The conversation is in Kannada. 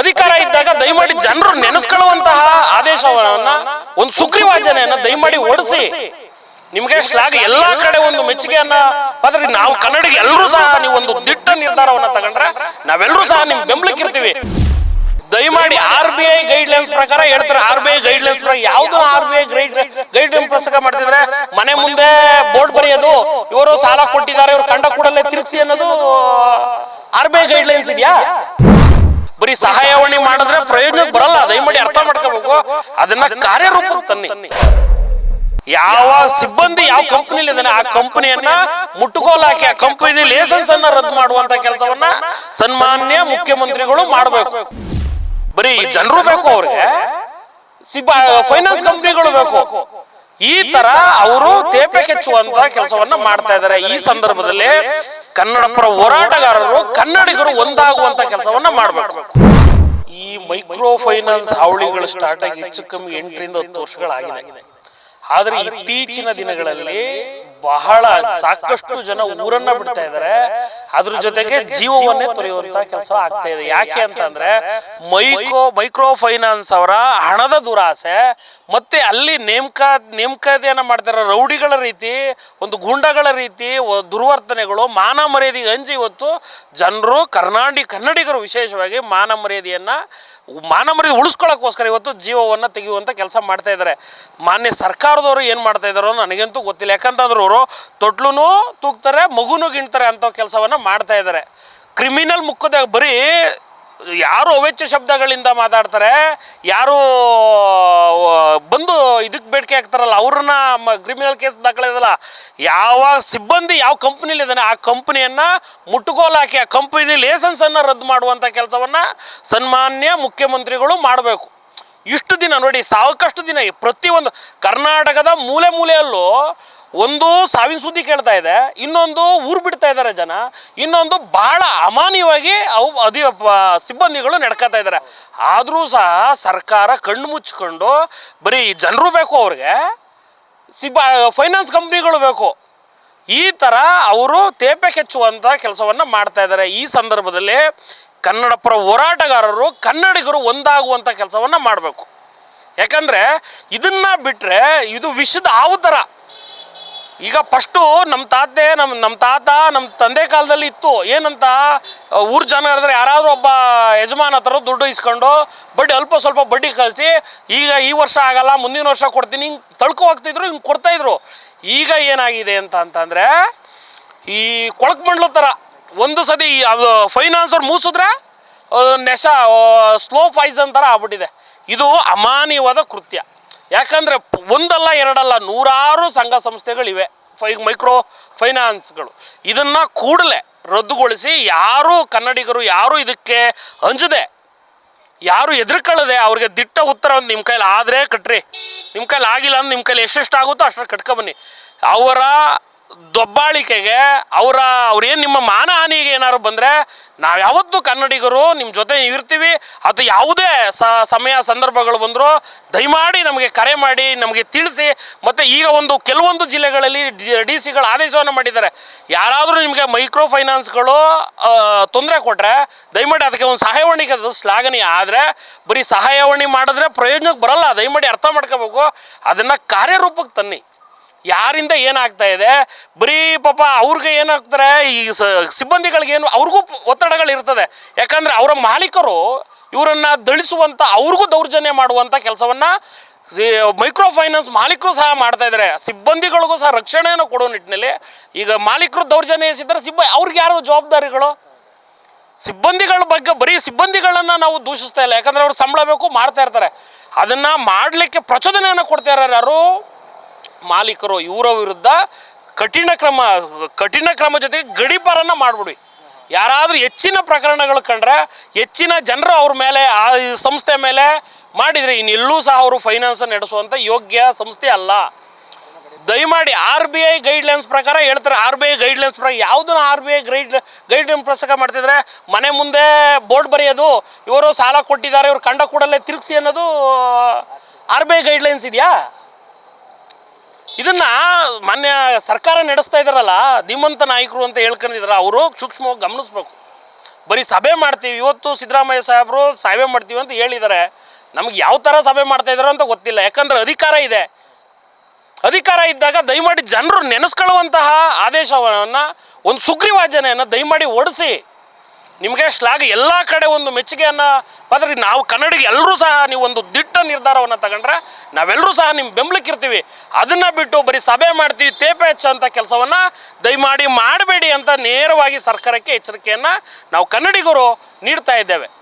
ಅಧಿಕಾರ ಇದ್ದಾಗ ದಯಮಾಡಿ ಜನರು ನೆನೆಸ್ಕೊಳ್ಳುವಂತಹ ಆದೇಶವನ್ನ ಒಂದು ಸುಗ್ರೀವಾಜ್ಞೆಯನ್ನ ದಯಮಾಡಿ ಓಡಿಸಿ. ನಿಮಗೆ ಶ್ಲಾಘ ಎಲ್ಲಾ ಕಡೆ ಒಂದು ಮೆಚ್ಚುಗೆಯನ್ನ ಆದ್ರೆ ನಾವು ಕನ್ನಡಿಗ ಎಲ್ಲರೂ ಸಹ ನೀವು ಒಂದು ದಿಟ್ಟ ನಿರ್ಧಾರವನ್ನ ತಗೊಂಡ್ರೆ ನಾವೆಲ್ಲರೂ ಸಹ ನಿಮ್ ಬೆಂಬಲಕ್ಕಿರ್ತೀವಿ ದಯಮಾಡಿ R B I guidelines ಪ್ರಕಾರ ಹೇಳ್ತಾರೆ. R B I guidelines ಪ್ರಕಾರ ಯಾವ್ದು R B I guide guideline ಪ್ರಸಂಗ ಮಾಡ್ತಿದ್ರೆ ಮನೆ ಮುಂದೆ ಬೋರ್ಡ್ ಬರೆಯೋದು, ಇವರು ಸಾಲ ಕೊಟ್ಟಿದ್ದಾರೆ, ಇವರು ಕಂಡ ಕೂಡಲೇ ತಿರುಗಿಸಿ ಅನ್ನೋದು R B I guidelines ಇದೆಯಾ? ಬರೀ ಸಹಾಯವಾಣಿ ಮಾಡಿದ್ರೆ ಪ್ರಯೋಜನ ಬರಲ್ಲ. ದಯಮಾಡಿ ಅರ್ಥ ಮಾಡ್ಕೋಬೇಕು. ಅದನ್ನ ಕಾರ್ಯರೂಪಕ್ಕೆ ತನ್ನಿ. ಯಾವ ಸಿಬ್ಬಂದಿ ಯಾವ ಕಂಪನಿಲಿ ಇದನ್ನ ಆ ಕಂಪನಿಯನ್ನ ಮುಟ್ಟುಗೋಲು ಹಾಕಿ, ಆ ಕಂಪನಿ ಲೈಸೆನ್ಸ್ ಅನ್ನ ರದ್ದು ಮಾಡುವಂತ ಕೆಲಸವನ್ನ ಸನ್ಮಾನ್ಯ ಮುಖ್ಯಮಂತ್ರಿಗಳು ಮಾಡಬೇಕು. ಬರೀ ಜನರು ಬೇಕು ಅವ್ರಿಗೆ. ಸಿಬ್ಬ ಫೈನಾನ್ಸ್ ಕಂಪನಿಗಳು ಬೇಕು. ಈ ತರ ಅವರು ತೇಪೆ ಕೆಚ್ಚುವಂತ ಕೆಲಸವನ್ನ ಮಾಡ್ತಾ ಇದ್ದಾರೆ. ಈ ಸಂದರ್ಭದಲ್ಲಿ ಕನ್ನಡ ಪರ ಹೋರಾಟಗಾರರು ಕನ್ನಡಿಗರು ಒಂದಾಗುವಂತ ಕೆಲಸವನ್ನ ಮಾಡಬೇಕು. ಈ ಮೈಕ್ರೋ ಫೈನಾನ್ಸ್ ಹಾವಳಿಗಳು ಸ್ಟಾರ್ಟ್ ಆಗಿ ಹೆಚ್ಚು ಕಮ್ಮಿ ಎಂಟರಿಂದ ಹತ್ತು ವರ್ಷಗಳಾಗಿದೆ. ಆದರೆ ಇತ್ತೀಚಿನ ದಿನಗಳಲ್ಲಿ ಬಹಳ ಸಾಕಷ್ಟು ಜನ ಊರನ್ನ ಬಿಡ್ತಾ ಇದ್ದಾರೆ ಅದ್ರ ಜೊತೆಗೆ ಜೀವವನ್ನೇ ತೊರೆಯುವಂತ ಕೆಲಸ ಆಗ್ತಾ ಇದೆ. ಯಾಕೆ ಅಂತಂದ್ರೆ ಮೈಕ್ರೋ ಮೈಕ್ರೋ ಫೈನಾನ್ಸ್ ಅವರ ಹಣದ ದುರಾಸೆ, ಮತ್ತೆ ಅಲ್ಲಿ ನೇಮಕ ನೇಮಕಾತಿಯನ್ನ ಮಾಡ್ತಾರೆ ರೌಡಿಗಳ ರೀತಿ, ಒಂದು ಗುಂಡಗಳ ರೀತಿ ದುರ್ವರ್ತನೆಗಳು, ಮಾನ ಮರ್ಯಾದೆಗೆ ಹಂಚಿ ಇವತ್ತು ಜನರು ಕರ್ನಾಟಕ ಕನ್ನಡಿಗರು ವಿಶೇಷವಾಗಿ ಮಾನ ಮರ್ಯಾದೆಯನ್ನ ಮಾನ ಮರ್ಯಾದೆ ಉಳಿಸ್ಕೊಳ್ಳೋಕ್ಕೋಸ್ಕರ ಇವತ್ತು ಜೀವವನ್ನು ತೆಗೆಯುವಂಥ ಕೆಲಸ ಮಾಡ್ತಾ ಇದ್ದಾರೆ. ಮಾನ್ಯ ಸರ್ಕಾರದವರು ಏನು ಮಾಡ್ತಾ ಇದ್ದಾರೋ ನನಗಂತೂ ಗೊತ್ತಿಲ್ಲ. ಯಾಕಂತಂದ್ರೆ ಅವರು ತೊಟ್ಲೂ ತೂಗ್ತಾರೆ, ಮಗುನೂ ಗಿಣ್ತಾರೆ ಅಂಥ ಕೆಲಸವನ್ನು ಮಾಡ್ತಾ ಇದ್ದಾರೆ. ಕ್ರಿಮಿನಲ್ ಮುಖದಾಗ ಬರೀ ಯಾರು ಅವೆಚ್ಚ ಶಬ್ದಗಳಿಂದ ಮಾತಾಡ್ತಾರೆ, ಯಾರು ಬಂದು ಇದಕ್ಕೆ ಬೇಡಿಕೆ ಹಾಕ್ತಾರಲ್ಲ, ಅವ್ರನ್ನ ಕ್ರಿಮಿನಲ್ ಕೇಸ್ ದಾಖಲಿದಲ್ಲ, ಯಾವ ಸಿಬ್ಬಂದಿ ಯಾವ ಕಂಪ್ನಿಲಿ ಇದ್ದಾನೆ ಆ ಕಂಪ್ನಿಯನ್ನು ಮುಟ್ಟುಗೋಲು ಹಾಕಿ, ಆ ಕಂಪ್ನಿ ಲೈಸೆನ್ಸ್ ಅನ್ನ ರದ್ದು ಮಾಡುವಂತ ಕೆಲಸವನ್ನ ಸನ್ಮಾನ್ಯ ಮುಖ್ಯಮಂತ್ರಿಗಳು ಮಾಡಬೇಕು. ಇಷ್ಟು ದಿನ ನೋಡಿ ಸಾಕಷ್ಟು ದಿನ ಪ್ರತಿಯೊಂದು ಕರ್ನಾಟಕದ ಮೂಲೆ ಮೂಲೆಯಲ್ಲೂ ಒಂದು ಸಾವಿನ ಸುದ್ದಿ ಕೇಳ್ತಾ ಇದೆ, ಇನ್ನೊಂದು ಊರು ಬಿಡ್ತಾ ಇದ್ದಾರೆ ಜನ, ಇನ್ನೊಂದು ಬಹಳ ಅಮಾನ್ಯವಾಗಿ ಅವು ಪ- ಸಿಬ್ಬಂದಿಗಳು ನಡ್ಕೋತಾ ಇದ್ದಾರೆ ಆದರೂ ಸಹ ಸರ್ಕಾರ ಕಣ್ಣು ಮುಚ್ಕೊಂಡು ಬರೀ ಜನರು ಬೇಕು ಅವ್ರಿಗೆ, ಸಿಬ್ಬ, ಫೈನಾನ್ಸ್ ಕಂಪ್ನಿಗಳು ಬೇಕು. ಈ ಥರ ಅವರು ತೇಪೆ ಕೆಚ್ಚುವಂಥ ಕೆಲಸವನ್ನು ಮಾಡ್ತಾ ಇದ್ದಾರೆ ಈ ಸಂದರ್ಭದಲ್ಲಿ ಕನ್ನಡ ಪರ ಹೋರಾಟಗಾರರು, ಕನ್ನಡಿಗರು ಒಂದಾಗುವಂಥ ಕೆಲಸವನ್ನು ಮಾಡಬೇಕು. ಯಾಕಂದರೆ ಇದನ್ನು ಬಿಟ್ಟರೆ ಇದು ವಿಷದ ಆವು ಥರ ಈಗ ಫಸ್ಟು ನಮ್ಮ ತಾತೆ ನಮ್ಮ ನಮ್ಮ ತಾತ ನಮ್ಮ ತಂದೆ ಕಾಲದಲ್ಲಿ ಇತ್ತು. ಏನಂತ, ಊರು ಜನ ಇದ್ರೆ ಯಾರಾದರೂ ಒಬ್ಬ ಯಜಮಾನ ಹತ್ರ ದುಡ್ಡು ಇಸ್ಕೊಂಡು ಬಡ್ಡಿ, ಅಲ್ಪ ಸ್ವಲ್ಪ ಬಡ್ಡಿ ಕಳಿಸಿ, ಈಗ ಈ ವರ್ಷ ಆಗಲ್ಲ, ಮುಂದಿನ ವರ್ಷ ಕೊಡ್ತೀನಿ, ಹಿಂಗೆ ತಳ್ಕೊ ಹೋಗ್ತಿದ್ರು, ಹಿಂಗೆ ಕೊಡ್ತಾಯಿದ್ರು ಈಗ ಏನಾಗಿದೆ ಅಂತ, ಅಂತಂದರೆ, ಈ ಕೊಳಕ್ ಮಂಡ್ಲು ಥರ ಒಂದು ಸತಿ ಫೈನಾನ್ಸರ್ ಮೂಸಿದ್ರೆ ನೆಶ ಸ್ಲೋ ಪಾಯ್ಸನ್ ಥರ ಆಗ್ಬಿಟ್ಟಿದೆ. ಇದು ಅಮಾನ್ಯವಾದ ಕೃತ್ಯ. ಯಾಕಂದರೆ ಒಂದಲ್ಲ ಎರಡಲ್ಲ ನೂರಾರು ಸಂಘ ಸಂಸ್ಥೆಗಳಿವೆ. ಫೈ ಮೈಕ್ರೋ ಫೈನಾನ್ಸ್ಗಳು. ಇದನ್ನು ಕೂಡಲೇ ರದ್ದುಗೊಳಿಸಿ ಯಾರು ಕನ್ನಡಿಗರು ಯಾರು ಇದಕ್ಕೆ ಅಂಜದೆ, ಯಾರು ಎದುರುಕೊಳ್ಳದೆ ಅವ್ರಿಗೆ ದಿಟ್ಟ ಉತ್ತರ ಒಂದು ನಿಮ್ಮ ಕೈಲಿ ಆದರೆ ಕಟ್ರಿ. ನಿಮ್ಮ ಕೈಲಿ ಆಗಿಲ್ಲ ಅಂದ್ರೆ ನಿಮ್ಮ ಕೈಲಿ ಎಷ್ಟೆಷ್ಟು ಆಗುತ್ತೋ ಅಷ್ಟು ಕಟ್ಕೊಬನ್ನಿ ಅವರ ದೊಬ್ಬಾಳಿಕೆಗೆ ಅವರ ಅವ್ರೇನು ನಿಮ್ಮ ಮಾನಹಾನಿಗೆ ಏನಾದ್ರು ಬಂದರೆ ನಾವು ಯಾವತ್ತೂ ಕನ್ನಡಿಗರು ನಿಮ್ಮ ಜೊತೆ ಇರ್ತೀವಿ. ಅದು ಯಾವುದೇ ಸ, ಸಮಯ ಸಂದರ್ಭಗಳು ಬಂದರೂ ದಯಮಾಡಿ ನಮಗೆ ಕರೆ ಮಾಡಿ, ನಮಗೆ ತಿಳಿಸಿ. ಮತ್ತು ಈಗ ಒಂದು ಕೆಲವೊಂದು ಜಿಲ್ಲೆಗಳಲ್ಲಿ ಡಿ ಸಿಗಳು ಆದೇಶವನ್ನು ಮಾಡಿದ್ದಾರೆ. ಯಾರಾದರೂ ನಿಮಗೆ ಮೈಕ್ರೋ ಫೈನಾನ್ಸ್ಗಳು ತೊಂದರೆ ಕೊಟ್ಟರೆ ದಯಮಾಡಿ ಅದಕ್ಕೆ ಒಂದು ಸಹಾಯವಾಣಿಗೆ ಅದು ಶ್ಲಾಘನೀಯ ಆದರೆ ಬರೀ ಸಹಾಯವಾಣಿ ಮಾಡಿದ್ರೆ ಪ್ರಯೋಜನಕ್ಕೆ ಬರಲ್ಲ. ದಯಮಾಡಿ ಅರ್ಥ ಮಾಡ್ಕೋಬೇಕು. ಅದನ್ನು ಕಾರ್ಯರೂಪಕ್ಕೆ ತನ್ನಿ. ಯಾರಿಂದ ಏನಾಗ್ತಾ ಇದೆ? ಬರೀ ಪಾಪ ಅವ್ರಿಗೆ ಏನಾಗ್ತಾರೆ, ಈ ಸಿಬ್ಬಂದಿಗಳಿಗೆ ಏನು, ಅವ್ರಿಗೂ ಒತ್ತಡಗಳು ಇರ್ತದೆ. ಯಾಕಂದರೆ ಅವರ ಮಾಲೀಕರು ಇವರನ್ನು ದಳಿಸುವಂಥ ಅವ್ರಿಗೂ ದೌರ್ಜನ್ಯ ಮಾಡುವಂಥ ಕೆಲಸವನ್ನು ಮೈಕ್ರೋ ಫೈನಾನ್ಸ್ ಮಾಲೀಕರು ಸಹ ಮಾಡ್ತಾ ಇದ್ದಾರೆ ಸಿಬ್ಬಂದಿಗಳಿಗೂ ಸಹ ರಕ್ಷಣೆಯನ್ನು ಕೊಡೋ ನಿಟ್ಟಿನಲ್ಲಿ ಈಗ ಮಾಲೀಕರು ದೌರ್ಜನ್ಯ ಎಸಿದ್ರೆ ಸಿಬ್ಬ, ಅವ್ರಿಗೆ ಯಾರು ಜವಾಬ್ದಾರಿಗಳು? ಸಿಬ್ಬಂದಿಗಳ ಬಗ್ಗೆ, ಬರೀ ಸಿಬ್ಬಂದಿಗಳನ್ನು ನಾವು ದೂಷಿಸ್ತಾ ಇಲ್ಲ. ಯಾಕಂದರೆ ಅವ್ರು ಸಂಬಳ ಬೇಕು, ಮಾಡ್ತಾ ಇರ್ತಾರೆ. ಅದನ್ನು ಮಾಡಲಿಕ್ಕೆ ಪ್ರಚೋದನೆಯನ್ನು ಕೊಡ್ತಾ ಇರೋರು ಯಾರು? ಮಾಲೀಕರು ಇವರ ವಿರುದ್ಧ ಕಠಿಣ ಕ್ರಮ ಕಠಿಣ ಕ್ರಮ ಜೊತೆಗೆ ಗಡೀಪಾರನ್ನು ಮಾಡಿಬಿಡಿ. ಯಾರಾದರೂ ಹೆಚ್ಚಿನ ಪ್ರಕರಣಗಳು ಕಂಡ್ರೆ ಹೆಚ್ಚಿನ ಜನರು ಅವ್ರ ಮೇಲೆ, ಆ ಸಂಸ್ಥೆ ಮೇಲೆ ಮಾಡಿದರೆ ಇನ್ನೆಲ್ಲೂ ಸಹ ಅವರು ಫೈನಾನ್ಸ್ ನಡೆಸುವಂಥ ಯೋಗ್ಯ ಸಂಸ್ಥೆ ಅಲ್ಲ. ದಯಮಾಡಿ ಆರ್ ಬಿ ಐ ಗೈಡ್ಲೈನ್ಸ್ ಪ್ರಕಾರ ಹೇಳ್ತಾರೆ. ಆರ್ ಬಿ ಐ ಗೈಡ್ಲೈನ್ಸ್ ಪ್ರಕಾರ ಯಾವುದನ್ನ R B I guide guideline ಪ್ರಸಕ ಮಾಡ್ತಿದ್ರೆ ಮನೆ ಮುಂದೆ ಬೋರ್ಡ್ ಬರೆಯೋದು, ಇವರು ಸಾಲ ಕೊಟ್ಟಿದ್ದಾರೆ, ಇವರು ಕಂಡ ಕೂಡಲೇ ತಿರುಗಿಸಿ ಅನ್ನೋದು ಆರ್ ಬಿ ಐ ಗೈಡ್ಲೈನ್ಸ್ ಇದೆಯಾ? ಇದನ್ನ ಮಾನ್ಯ ಸರ್ಕಾರ ನಡೆಸ್ತಾ ಇದ್ದಾರಲ್ಲ ಧೀಮಂತ ನಾಯಕರು ಅಂತ ಹೇಳ್ಕೊಂಡಿದ್ದಾರೆ ಅವರು ಸೂಕ್ಷ್ಮವಾಗಿ ಗಮನಿಸ್ಬೇಕು. ಬರೀ ಸಭೆ ಮಾಡ್ತೀವಿ, ಇವತ್ತು ಸಿದ್ದರಾಮಯ್ಯ ಸಾಹೇಬರು ಸಭೆ ಮಾಡ್ತೀವಿ ಅಂತ ಹೇಳಿದ್ದಾರೆ ನಮ್ಗೆ ಯಾವ ಥರ ಸಭೆ ಮಾಡ್ತಾ ಅಂತ ಗೊತ್ತಿಲ್ಲ, ಯಾಕಂದ್ರೆ ಅಧಿಕಾರ ಇದೆ. ಅಧಿಕಾರ ಇದ್ದಾಗ ದಯಮಾಡಿ ಜನರು ನೆನೆಸ್ಕೊಳ್ಳುವಂತಹ ಆದೇಶವನ್ನು, ಒಂದು ಸುಗ್ರೀವಾಜ್ಞೆಯನ್ನು ದಯಮಾಡಿ ಓಡಿಸಿ. ನಿಮಗೆ ಶ್ಲಾಘ ಎಲ್ಲ ಕಡೆ ಒಂದು ಮೆಚ್ಚುಗೆಯನ್ನು ಪದರಿ. ನಾವು ಕನ್ನಡಿಗೆ ಎಲ್ಲರೂ ಸಹ ನೀವು ಒಂದು ದಿಟ್ಟ ನಿರ್ಧಾರವನ್ನು ತಗೊಂಡ್ರೆ ನಾವೆಲ್ಲರೂ ಸಹ ನಿಮ್ಮ ಬೆಂಬಲಕ್ಕಿರ್ತೀವಿ ಅದನ್ನು ಬಿಟ್ಟು ಬರೀ ಸಭೆ ಮಾಡ್ತೀವಿ, ತೇಪೆ ಹಚ್ಚೋಂಥ ಕೆಲಸವನ್ನು ದಯಮಾಡಿ ಮಾಡಬೇಡಿ ಅಂತ ನೇರವಾಗಿ ಸರ್ಕಾರಕ್ಕೆ ಎಚ್ಚರಿಕೆಯನ್ನು ನಾವು ಕನ್ನಡಿಗರು ನೀಡ್ತಾ ಇದ್ದೇವೆ.